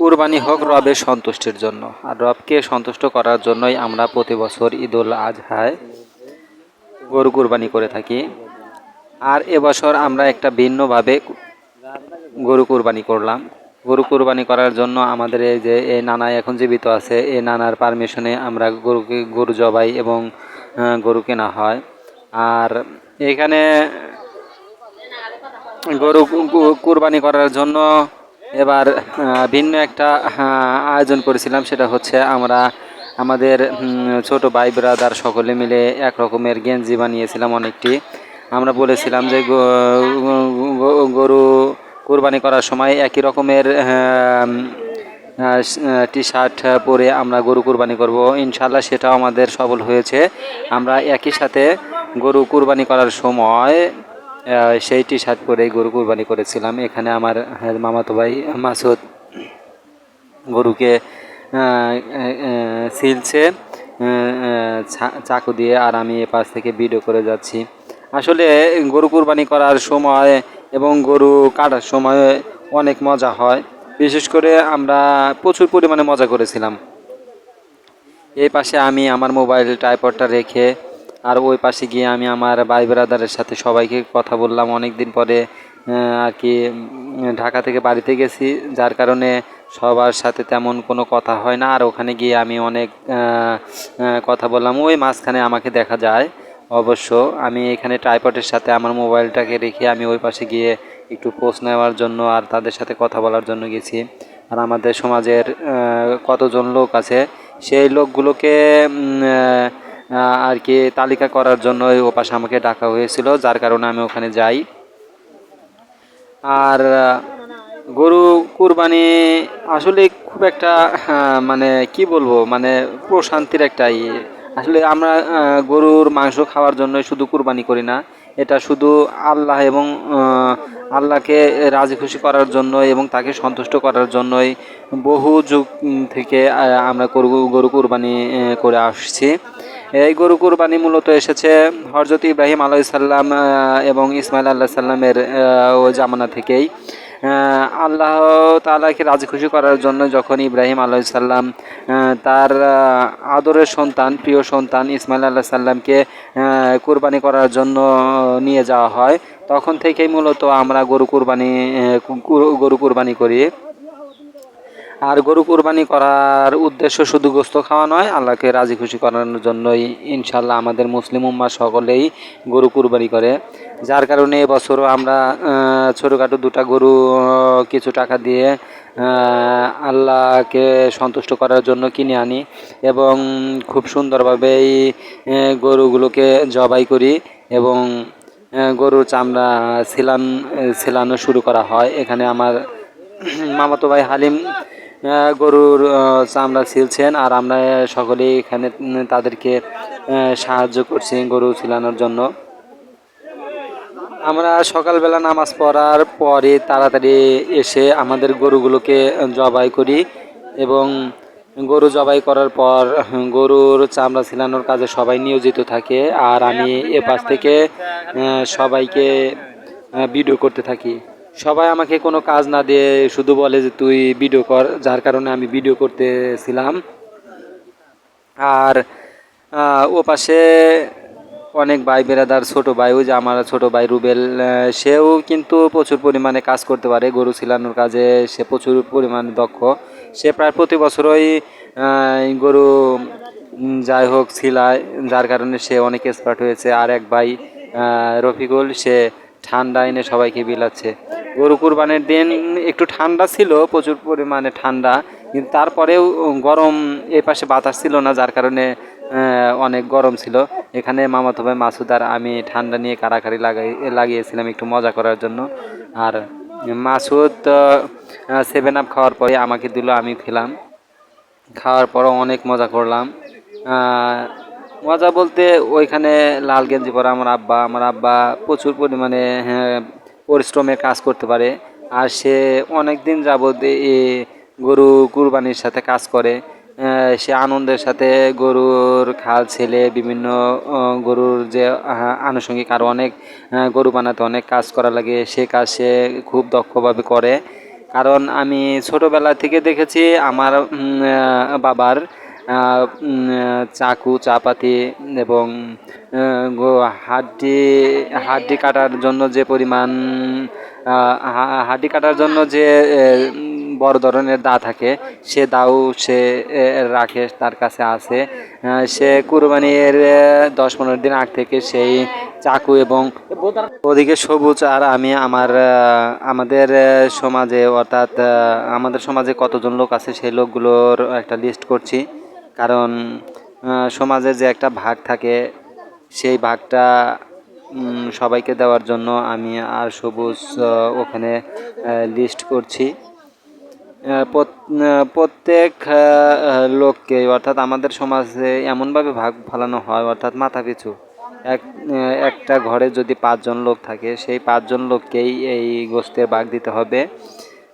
কুরবানি হোক রবের সন্তুষ্টির জন্য। আর রবকে সন্তুষ্ট করার জন্যই আমরা প্রতি বছর ঈদুল আজহায় গরু কুরবানি করে থাকি। আর এবছর আমরা একটা ভিন্নভাবে গরু কুরবানি করলাম। গরু কুরবানি করার জন্য আমাদের এই যে, এই নানা এখন জীবিত আছে, এই নানার পারমিশনে আমরা গরুকে, গরু জবাই এবং গরু কেনা হয়। আর এখানে গরু কুরবানি করার জন্য এবার ভিন্ন একটা আয়োজন করেছিলাম, সেটা হচ্ছে আমরা আমাদের ছোট ভাই ব্রাদার সকলে মিলে এক রকমের গেঞ্জি বানিয়েছিলাম অনেকটি। আমরা বলেছিলাম যে গরু কুরবানি করার সময় একই রকমের টি শার্ট পরে আমরা গরু কুরবানি করব। ইনশাল্লাহ সেটাও আমাদের সফল হয়েছে। আমরা একই সাথে গরু কুরবানি করার সময় সেই টি শার্ট পরে গরু কুরবানি করেছিলাম। এখানে আমার হ্যাঁ, মামাতো ভাই মাসুদ গরুকে সিলছে চাকু দিয়ে আর আমি এ পাশ থেকে ভিডিও করে যাচ্ছি। আসলে গরু কুরবানি করার সময় এবং গরু কাটার সময় অনেক মজা হয়। বিশেষ করে আমরা প্রচুর পরিমাণে মজা করেছিলাম। এই পাশে আমি আমার মোবাইল টাইপডটা রেখে আর ওই পাশে গিয়ে আমি আমার ভাই ব্রাদারের সাথে সবাইকে কথা বললাম। অনেক দিন পরে আর কি ঢাকা থেকে বাড়িতে গেছি। যার কারণে সবার সাথে তেমন কোনো কথা হয় না। আর ওখানে গিয়ে আমি অনেক কথা বললাম। ওই মাঝখানে আমাকে দেখা যায়। অবশ্য আমি এখানে ট্রাইপডের সাথে আমার মোবাইলটাকে রেখে আমি ওই পাশে গিয়ে একটু পোস্ট নেওয়ার জন্য আর তাদের সাথে কথা বলার জন্য গেছি। আর আমাদের সমাজের কতজন লোক আছে, সেই লোকগুলোকে আর কি তালিকা করার জন্য ও পাশে আমাকে ডাকা হয়েছিল, যার কারণে আমি ওখানে যাই আর গরু কুরবানি আসলে খুব একটা মানে কি বলব মানে প্রশান্তির একটা ইয়ে। আসলে আমরা গরুর মাংস খাওয়ার জন্য শুধু কুরবানি করি না, এটা শুধু আল্লাহ এবং আল্লাহকে রাজি খুশি করার জন্য এবং তাকে সন্তুষ্ট করার জন্যই বহু যুগ থেকে আমরা গরু গরু কুরবানি করে আসছি এই গরু কুরবানি মূলত এসেছে হরজত ইব্রাহিম আলাইসাল্লাম এবং ইসমাইল আল্লাহ সাল্লামের ও জামানা থেকেই। আল্লাহ তালাকে রাজি খুশি করার জন্য যখন ইব্রাহিম আলাইসাল্লাম তার আদরের সন্তান, প্রিয় সন্তান ইসমাইল আল্লাহ সাল্লামকে কুরবানি করার জন্য নিয়ে যাওয়া হয়, তখন থেকেই মূলত আমরা গরু কুরবানি গরু কুরবানি করি। আর গরু কুরবানি করার উদ্দেশ্য শুধু গোস্ত খাওয়া নয়, আল্লাহকে রাজি খুশি করানোর জন্যই ইনশাল্লাহ আমাদের মুসলিম উম্মা সকলেই গরু কুরবানি করে। যার কারণে এবছরও আমরা ছোটোখাটো দুটা গরু কিছু টাকা দিয়ে আল্লাহকে সন্তুষ্ট করার জন্য কিনে আনি এবং খুব সুন্দরভাবে এই গরুগুলোকে জবাই করি এবং গরুর চামড়া ছিলান, ছিলানো শুরু করা হয়। এখানে আমার মামাতো ভাই হালিম গরুর চামড়া ছিলছেন আর আমরা সকলেই এখানে তাদেরকে সাহায্য করছি গরু ছিলানোর জন্য। আমরা সকালবেলা নামাজ পড়ার পরে তাড়াতাড়ি এসে আমাদের গরুগুলোকে জবাই করি এবং গরু জবাই করার পর গরুর চামড়া ছিলানোর কাজে সবাই নিয়োজিত থাকে আর আমি এ পাশ থেকে সবাইকে ভিডিও করতে থাকি। সবাই আমাকে কোনো কাজ না দিয়ে শুধু বলে যে তুই ভিডিও কর, যার কারণে আমি ভিডিও করতেছিলাম। আর ও পাশে অনেক ভাই বেরাদার ছোটো ভাই, ওই যে আমার ছোট ভাই রুবেল সেও কিন্তু প্রচুর পরিমাণে কাজ করতে পারে, গরু ছিলানোর কাজে সে প্রচুর পরিমাণে দক্ষ। সে প্রায় প্রতি বছরই গরু যাই হোক ছিলায়, যার কারণে সে অনেক এক্সপার্ট হয়েছে। আর এক ভাই রফিকুল, সে ঠান্ডা এনে সবাইকে বিলাচ্ছে। গরু কুরবানির দিন একটু ঠান্ডা ছিল প্রচুর পরিমাণে ঠান্ডা কিন্তু তারপরেও গরম এ পাশে বাতাস ছিল না যার কারণে অনেক গরম ছিল। এখানে মামাতো ভাই মাসুদ আর আমি ঠান্ডা নিয়ে কারাকারি লাগাই লাগিয়েছিলাম একটু মজা করার জন্য। আর মাসুদ সেভেন আপ খাওয়ার পরে আমাকে দিল আমি খেলাম। খাওয়ার পরও অনেক মজা করলাম। মজা বলতে ওইখানে লাল গেঞ্জি পরা আমার আব্বা আমার আব্বা প্রচুর পরিমাণে হ্যাঁ, পরিশ্রমে কাজ করতে পারে। আর সে অনেক দিন যাবৎ গরু কুরবানির সাথে কাজ করে। সে আনন্দের সাথে গরুর খাল, ছেলে, বিভিন্ন গরুর যে আনুষঙ্গিক আরও অনেক গরু বানাতে অনেক কাজ করা লাগে। সে কাজ সে খুব দক্ষভাবে করে। কারণ আমি ছোটোবেলা থেকে দেখেছি, আমার বাবার চাকু, চাপাতি এবং হাড্ডি হাড্ডি কাটার জন্য যে পরিমাণ হাড্ডি কাটার জন্য যে বড় ধরনের দা থাকে, সে দাও সে রাখে, তার কাছে আছে। সে কুরবানির দশ পনেরো দিন আগ থেকে সেই চাকু এবং ওদিকে সবুজ আর আমি, আমার আমাদের সমাজে অর্থাৎ আমাদের সমাজে কতজন লোক আছে সেই লোকগুলোর একটা লিস্ট করছি। কারণ আহ, সমাজে যে একটা ভাগ থাকে সেই ভাগটা সবাইকে দেওয়ার জন্য আমি আর সবুজ ওখানে লিস্ট করছি। প্রত্যেক লোককে অর্থাৎ আমাদের সমাজে এমনভাবে ভাগ ফেলানো হয় অর্থাৎ মাথা পিছু। এক একটা ঘরে যদি পাঁচজন লোক থাকে সেই পাঁচজন লোককেই এই গোস্তের ভাগ দিতে হবে।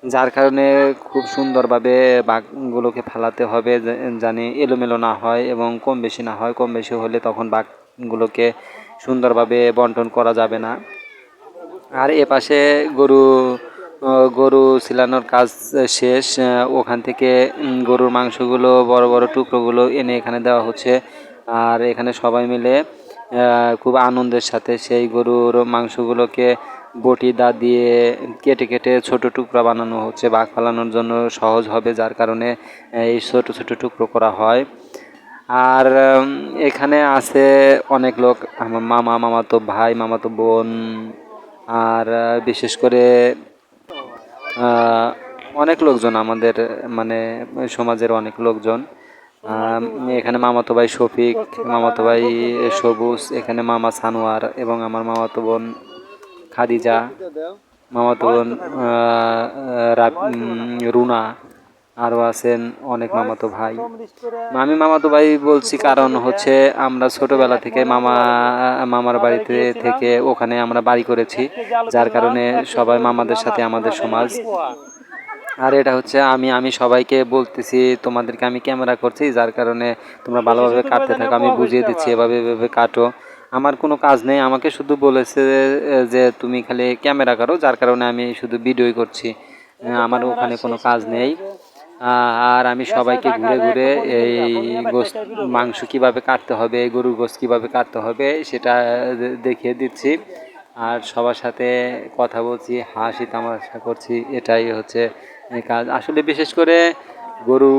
যার কারণে খুব সুন্দরভাবে বাঘগুলোকে ফেলাতে হবে জানি এলোমেলো না হয় এবং কম বেশি না হয়। কম বেশি হলে তখন বাঘগুলোকে সুন্দরভাবে বন্টন করা যাবে না। আর এ পাশে গরু গরু ছিলানোর কাজ শেষ। ওখান থেকে গরুর মাংসগুলো, বড় বড় টুকরোগুলো এনে এখানে দেওয়া হচ্ছে। আর এখানে সবাই মিলে খুব আনন্দের সাথে সেই গরুর মাংসগুলোকে বটি দা দিয়ে কেটে কেটে ছোট টুকরা বানানো হচ্ছে, বাঘ ফালানোর জন্য সহজ হবে যার কারণে এই ছোট ছোট টুকরো করা হয়। আর এখানে আছে অনেক লোক, আমার মামা, মামাতো ভাই, মামাতো বোন, আর, বিশেষ করে অনেক লোকজন আমাদের মানে সমাজের অনেক লোকজন। এখানে মামাতো ভাই শফিক, মামাতো ভাই সবুজ, এখানে মামা সানোয়ার এবং আমার মামাতো বোন। খাদিজা মামাতো বোন রুনা আরও আছেন অনেক মামাতো ভাই। আমি মামাতো ভাই বলছি কারণ হচ্ছে আমরা ছোটবেলা থেকে মামা, মামার বাড়িতে থেকে ওখানে আমরা বাড়ি করেছি, যার কারণে সবাই মামাদের সাথে আমাদের সমাজ। আর এটা হচ্ছে আমি আমি সবাইকে বলতেছি, তোমাদেরকে আমি ক্যামেরা করছি, যার কারণে তোমরা ভালোভাবে কাটতে থাকো, আমি বুঝিয়ে দিচ্ছি, এভাবে এভাবে কাটো। আমার কোনো কাজ নেই আমাকে শুধু বলেছে যে তুমি খালি ক্যামেরা করো যার কারণে আমি শুধু ভিডিওই করছি। আমার ওখানে কোনো কাজ নেই। আর আমি সবাইকে ঘুরে ঘুরে এই গোস্ত মাংস কীভাবে কাটতে হবে গরুর গোস্ত কীভাবে কাটতে হবে সেটা দেখিয়ে দিচ্ছি। আর সবার সাথে কথা বলছি হাসি তামাশা করছি এটাই হচ্ছে কাজ। আসলে বিশেষ করে গরু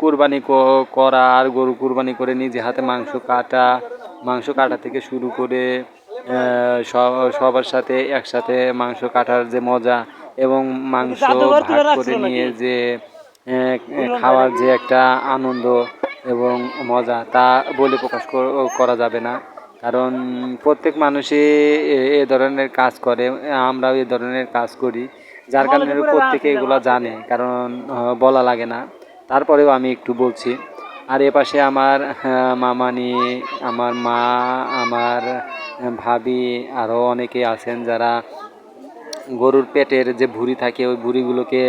কুরবানি করা আর গরু কুরবানি করে নিজে হাতে মাংস কাটা মাংস কাটা থেকে শুরু করে সবার সাথে একসাথে মাংস কাটার যে মজা এবং মাংস ভাগ করে নিয়ে যে খাওয়ার যে একটা আনন্দ এবং মজা তা বলে প্রকাশ কর- যাবে না। কারণ প্রত্যেক মানুষই এ- এ ধরনের কাজ করে আমরাও এ ধরনের কাজ করি। যার কারণে প্রত্যেকে এগুলো জানে কারণ বলা লাগে না। তারপরেও আমি একটু বলছি আর এ পাশে আমার মামানি আমার মা আমার ভাবি আরও অনেকে আছেন যারা গরুর পেটের যে ভুঁড়ি থাকে ওই ভুঁড়িগুলোকে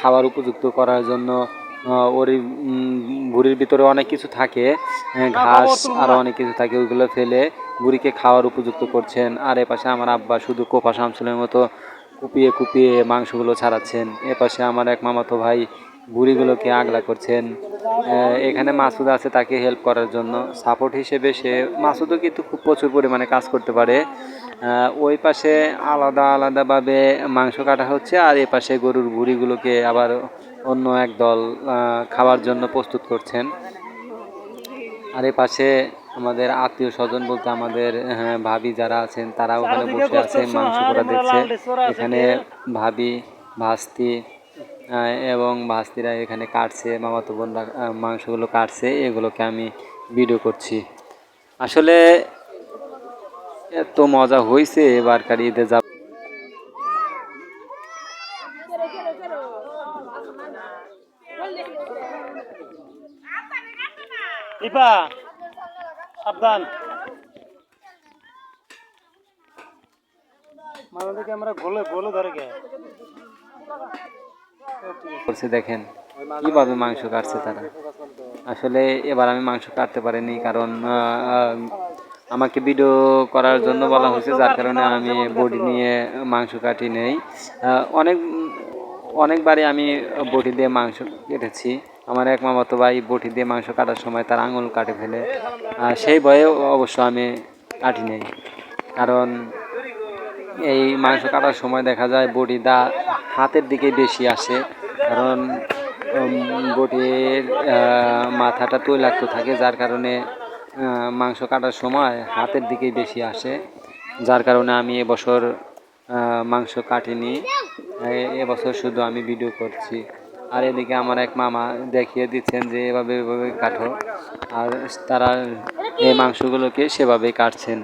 খাবার উপযুক্ত করার জন্য ওর ভুঁড়ির ভিতরে অনেক কিছু থাকে ঘাস আরও অনেক কিছু থাকে ওইগুলো ফেলে বুড়িকে খাওয়ার উপযুক্ত করছেন। আর এপাশে আমার আব্বা শুধু কোপা শামসুলের মতো কুপিয়ে কুপিয়ে মাংসগুলো ছাড়াচ্ছেন। এপাশে আমার এক মামাতো ভাই বুড়িগুলোকে আগলা করছেন। এখানে মাসুদ আছে তাকে হেল্প করার জন্য। সাপোর্ট হিসেবে সে, মাসুদও কিন্তু খুব প্রচুর পরিমাণে কাজ করতে পারে। ওই পাশে আলাদা আলাদাভাবে মাংস কাটা হচ্ছে আর এ পাশে গরুর ভুড়িগুলোকে আবার অন্য এক দল খাওয়ার জন্য প্রস্তুত করছেন। আর এ পাশে আমাদের আত্মীয় স্বজন বলতে আমাদের ভাবি যারা আছেন তারা ওখানে বসে আছে, মাংস করা দেখছে। এখানে ভাবি, ভাস্তি এবং ভাস্তিরা এখানে কাটছে মামাতো বোনরা মাংসগুলো কাটছে, এগুলোকে আমি ভিডিও করছি। আসলে এত মজা হয়েছে এবারকার ঈদে যাব। ক্যামেরা গোলে গোলে ধরে গে করছে, দেখেন, কীভাবে মাংস কাটছে তারা। আসলে এবার আমি মাংস কাটতে পারিনি, কারণ আমাকে ভিডিও করার জন্য বলা হয়েছে, যার কারণে আমি বডি নিয়ে মাংস কাটি নেই। অনেক, অনেকবারই আমি বটি দিয়ে মাংস কেটেছি। আমার এক মামাতো ভাই বটি দিয়ে মাংস কাটার সময় তার আঙুল কাটে ফেলে। সেই ভয়ে অবশ্য আমি কাটি নেই। কারণ এই মাংস কাটার সময় দেখা যায় বটি দা হাতের দিকে বেশি আসে। কারণ বটির মাথাটা তৈলাক্ত থাকে, যার কারণে মাংস কাটার সময় হাতের দিকেই বেশি আসে। যার কারণে আমি এবছর মাংস কাটিনি। এবছর শুধু আমি ভিডিও করছি। আর এদিকে আমার এক মামা দেখিয়ে দিচ্ছেন যে এভাবে এভাবে কাটো। আর তারা এই মাংসগুলোকে সেভাবেই কাটছেন।